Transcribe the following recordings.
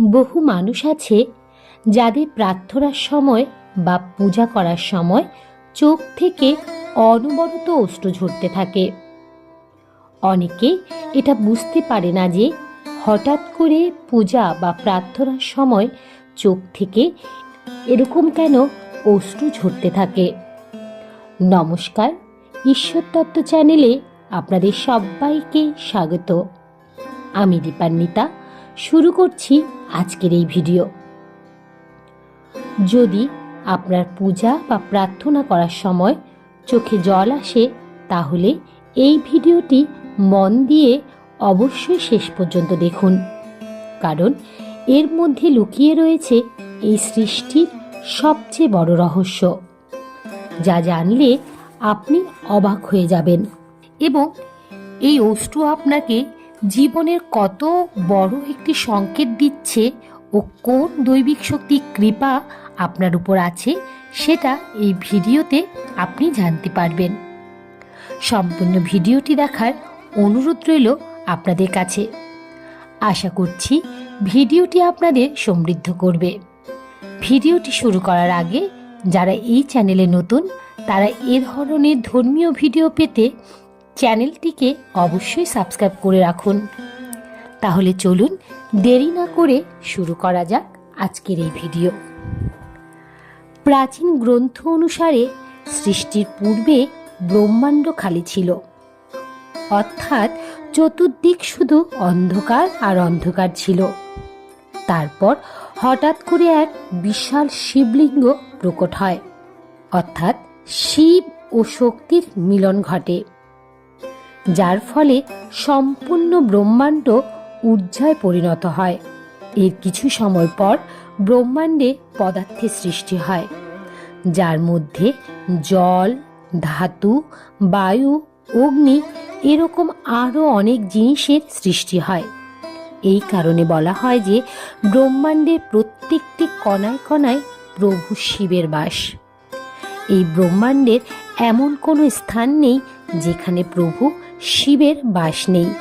বহু মানুষ আছে যাদের প্রার্থনার সময় বা পূজা করার সময় চোখ থেকে অনবরত অশ্রু ঝরতে থাকে। অনেকে এটা বুঝতে পারে না যে হঠাৎ করে পূজা বা প্রার্থনার সময় চোখ থেকে এরকম কেন অশ্রু ঝরতে থাকে। নমস্কার, ঈশ্বর তত্ত্ব চ্যানেলে আপনাদের সবাইকে স্বাগত। আমি দীপান্বিতা শুরু করছি আজকের এই ভিডিও। যদি আপনার পূজা বা প্রার্থনা করার সময় চোখে জল আসে, তাহলে এই ভিডিওটি মন দিয়ে অবশ্যই শেষ পর্যন্ত দেখুন। কারণ এর মধ্যে লুকিয়ে রয়েছে এই সৃষ্টির সবচেয়ে বড় রহস্য। যা জানলে আপনি অবাক হয়ে যাবেন। এবং এই অষ্টু আপনাকে জীবনের কত বড় একটি সংকেত দিচ্ছে ও কোন দৈবিক শক্তি কৃপা আপনার উপর আছে, সেটা এই ভিডিওতে আপনি জানতে পারবেন। সম্পূর্ণ ভিডিওটি দেখার অনুরোধ রইল আপনাদের কাছে। আশা করছি ভিডিওটি আপনাদের সমৃদ্ধ করবে। ভিডিওটি শুরু করার আগে, যারা এই চ্যানেলে নতুন, তারা এ ধরনের ধর্মীয় ভিডিও পেতে চ্যানেলটিকে অবশ্যই সাবস্ক্রাইব করে রাখুন। তাহলে চলুন দেরি না করে শুরু করা যাক আজকের এই ভিডিও। প্রাচীন গ্রন্থ অনুসারে সৃষ্টির পূর্বে ব্রহ্মাণ্ড খালি ছিল। অর্থাৎ চতুর্দিক শুধু অন্ধকার আর অন্ধকার ছিল। তারপর হঠাৎ করে এক বিশাল শিবলিঙ্গ প্রকট হয়। অর্থাৎ শিব ও শক্তির মিলন ঘটে। যার ফলে সম্পূর্ণ ব্রহ্মাণ্ড ঊর্জায় পরিণত হয়। এর কিছু সময় পর ব্রহ্মাণ্ডে পদার্থের সৃষ্টি হয়, যার মধ্যে জল, ধাতু, বায়ু, অগ্নি এরকম আরও অনেক জিনিসের সৃষ্টি হয়। এই কারণে বলা হয় যে ব্রহ্মাণ্ডের প্রত্যেকটি কণায় কণায় প্রভু শিবের বাস। এই ব্রহ্মাণ্ডের এমন কোনো স্থান নেই যেখানে প্রভু শিবের বাস নেই।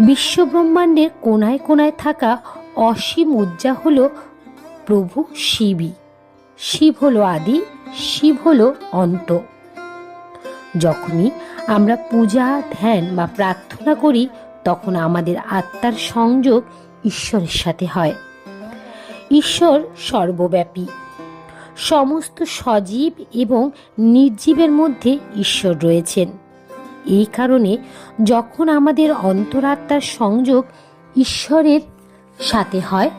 বিশ্ব ব্রহ্মাণ্ডের কোনায় কোনায় থাকা অসীম উজ্জা হল প্রভু শিবই। শিব হল আদি, শিব হল অন্ত। যখনই আমরা পূজা, ধ্যান বা প্রার্থনা করি, তখন আমাদের আত্মার সংযোগ ঈশ্বরের সাথে হয়। ঈশ্বর সর্বব্যাপী। সমস্ত সজীব এবং নির্জীবের মধ্যে ঈশ্বর রয়েছেন। এই কারণে যখন আমাদের অন্তরাত্মার সংযোগ ঈশ্বরের সাথে হয়,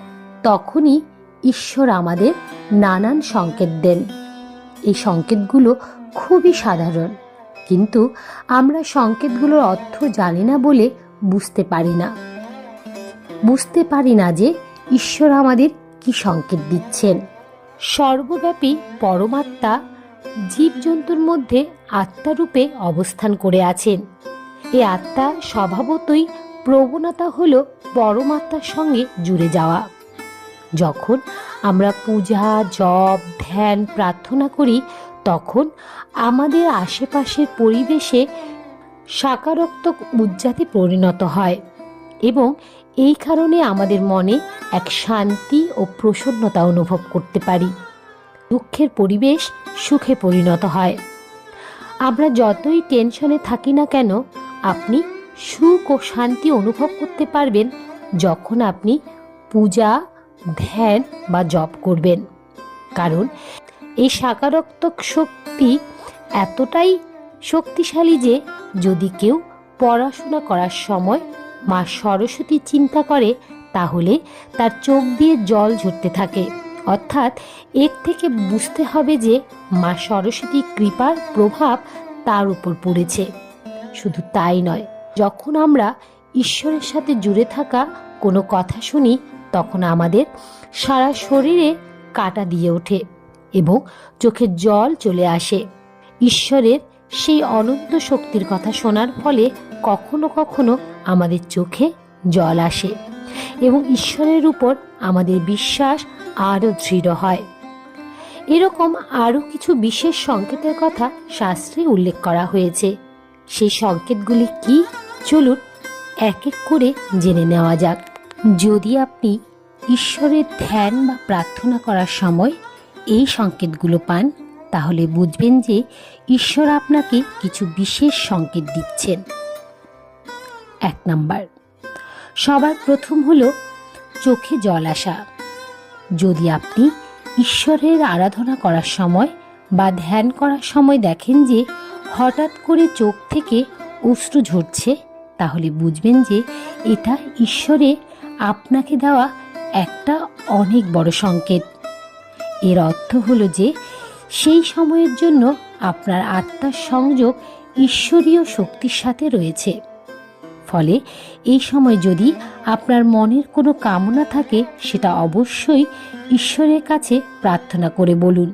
তখনই ঈশ্বর আমাদের নানান সংকেত দেন। এই সংকেতগুলো খুবই সাধারণ, কিন্তু আমরা সংকেতগুলোর অর্থ জানি না বলে বুঝতে পারি না। বুঝতে পারি না যে ঈশ্বর আমাদের কি সংকেত দিচ্ছেন। সর্বব্যাপী পরমাত্মা জীবজন্তুর মধ্যে আত্মারূপে অবস্থান করে আছেন। এ আত্মা স্বভাবতই প্রবণতা হল পরমাত্মার সঙ্গে জুড়ে যাওয়া। যখন আমরা পূজা, জপ, ধ্যান, প্রার্থনা করি, তখন আমাদের আশেপাশের পরিবেশে সাকারাত্মক উজ্জাতে পরিণত হয় এবং এই কারণে আমাদের মনে এক শান্তি ও প্রসন্নতা অনুভব করতে পারি। দুঃখের পরিবেশ সুখে পরিণত হয়। আমরা যতই টেনশনে থাকি না কেন, আপনি সুখ ও শান্তি অনুভব করতে পারবেন যখন আপনি পূজা, ধ্যান বা জপ করবেন। কারণ এই সাকারাত্মক শক্তি এতটাই শক্তিশালী যে, যদি কেউ পড়াশোনা করার সময় মা সরস্বতী চিন্তা করে, তাহলে তার চোখ দিয়ে জল ঝরতে থাকে। অর্থাৎ এর থেকে বুঝতে হবে যে মা সরস্বতী কৃপার প্রভাব তার উপর পড়েছে। শুধু তাই নয়, যখন আমরা ঈশ্বরের সাথে জুড়ে থাকা কোনো কথা শুনি, তখন আমাদের সারা শরীরে কাটা দিয়ে ওঠে এবং চোখে জল চলে আসে। ঈশ্বরের সেই অনন্ত শক্তির কথা শোনার ফলে কখনো কখনো আমাদের চোখে জল আসে এবং ঈশ্বরের উপর আমাদের বিশ্বাস আরও দৃঢ় হয়। এরকম আরও কিছু বিশেষ সংকেতের কথা শাস্ত্রে উল্লেখ করা হয়েছে। সেই সংকেতগুলি কি? চলুন এক এক করে জেনে নেওয়া যাক। যদি আপনি ঈশ্বরের ধ্যান বা প্রার্থনা করার সময় এই সংকেতগুলো পান, তাহলে বুঝবেন যে ঈশ্বর আপনাকে কিছু বিশেষ সংকেত দিচ্ছেন। এক নাম্বার। সবার প্রথম হলো চোখে জল আসা। যদি আপনি ঈশ্বরের আরাধনা করার সময় বা ধ্যান করার সময় দেখেন যে হঠাৎ করে চোখ থেকে অশ্রু ঝরছে, তাহলে বুঝবেন যে এটা ঈশ্বরে আপনাকে দেওয়া একটা অনেক বড় সংকেত। এর অর্থ হলো যে সেই সময়ের জন্য আপনার আত্মার সংযোগ ঈশ্বরীয় শক্তির সাথে রয়েছে। ফলে এই সময় যদি আপনার মনের কোনো কামনা থাকে, সেটা অবশ্যই ঈশ্বরের কাছে প্রার্থনা করে বলুন।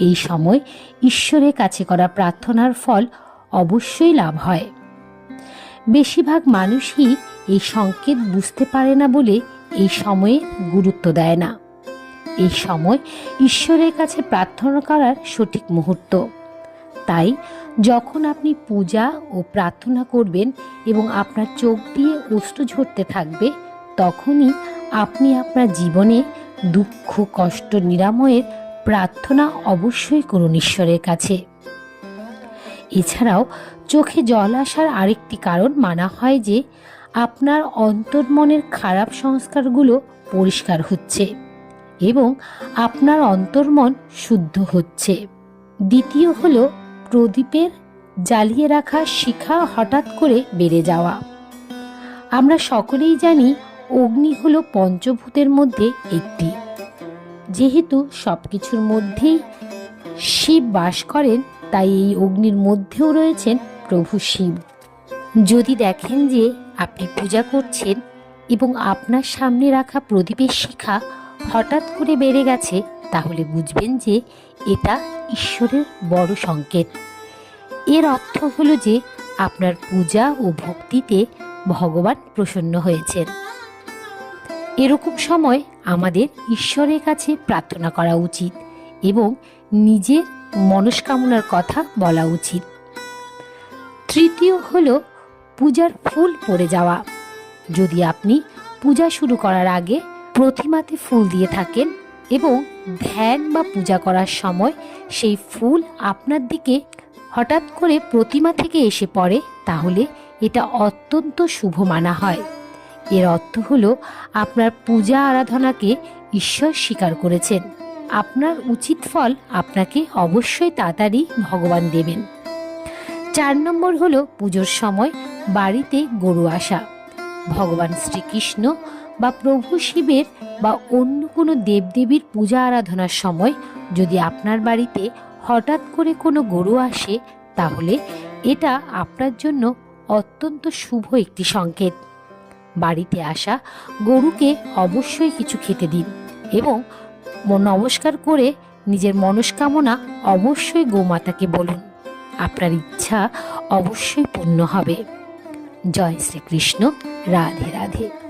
এই সময় ঈশ্বরের কাছে করা প্রার্থনার ফল অবশ্যই লাভ হয়। বেশিরভাগ মানুষই এই সংকেত বুঝতে পারে না বলে এই সময়ে গুরুত্ব দেয় না। এই সময় ঈশ্বরের কাছে প্রার্থনা করার সঠিক মুহূর্ত। তাই যখন আপনি পূজা ও প্রার্থনা করবেন এবং আপনার চোখ দিয়ে অশ্রু ঝরতে থাকবে, তখনই আপনি আপনার জীবনে দুঃখ, কষ্ট, নিরাময়ের প্রার্থনা অবশ্যই করুন ঈশ্বরের কাছে। এছাড়াও চোখে জল আসার আরেকটি কারণ মানা হয় যে, আপনার অন্তর্মনের খারাপ সংস্কারগুলো পরিষ্কার হচ্ছে এবং আপনার অন্তর্মন শুদ্ধ হচ্ছে। দ্বিতীয় হলো প্রদীপের জ্বালিয়ে রাখা শিখা হঠাৎ করে বেড়ে যাওয়া। আমরা সকলেই জানি অগ্নি হল পঞ্চভূতের মধ্যে একটি। যেহেতু সব কিছুর মধ্যেই শিব বাস করেন, তাই এই অগ্নির মধ্যেও রয়েছেন প্রভু শিব। যদি দেখেন যে আপনি পূজা করছেন এবং আপনার সামনে রাখা প্রদীপের শিখা হঠাৎ করে বেড়ে গেছে, তাহলে বুঝবেন যে এটা ঈশ্বরের বড় সংকেত। এর অর্থ হলো যে আপনার পূজা ও ভক্তিতে ভগবান প্রসন্ন হয়েছেন। এরকম সময় আমাদের ঈশ্বরের কাছে প্রার্থনা করা উচিত এবং নিজের মনস্কামনার কথা বলা উচিত। তৃতীয় হল পূজার ফুল পড়ে যাওয়া। যদি আপনি পূজা শুরু করার আগে প্রতিমাতে ফুল দিয়ে থাকেন এবং ধ্যান বা পূজা করার সময় সেই ফুল আপনার দিকে হঠাৎ করে প্রতিমা থেকে এসে পড়ে, তাহলে এটা অত্যন্ত শুভ মানা হয়। এর অর্থ হলো আপনার পূজা আরাধনাকে ঈশ্বর স্বীকার করেছেন। আপনার উচিত ফল আপনাকে অবশ্যই তাড়াতাড়ি ভগবান দেবেন। চার নম্বর হলো পুজোর সময় বাড়িতে গরু আসা। ভগবান শ্রীকৃষ্ণ বা প্রভু শিবের বা অন্য কোনো দেবদেবীর পূজা আরাধনার সময় যদি আপনার বাড়িতে হঠাৎ করে কোনো গরু আসে, তাহলে এটা আপনার জন্য অত্যন্ত শুভ একটি সংকেত। বাড়িতে আসা গরুকে অবশ্যই কিছু খেতে দিন এবং নমস্কার করে নিজের মনস্কামনা অবশ্যই গোমাতাকে বলুন। আপনার ইচ্ছা অবশ্যই পূর্ণ হবে। জয় শ্রীকৃষ্ণ। রাধে রাধে।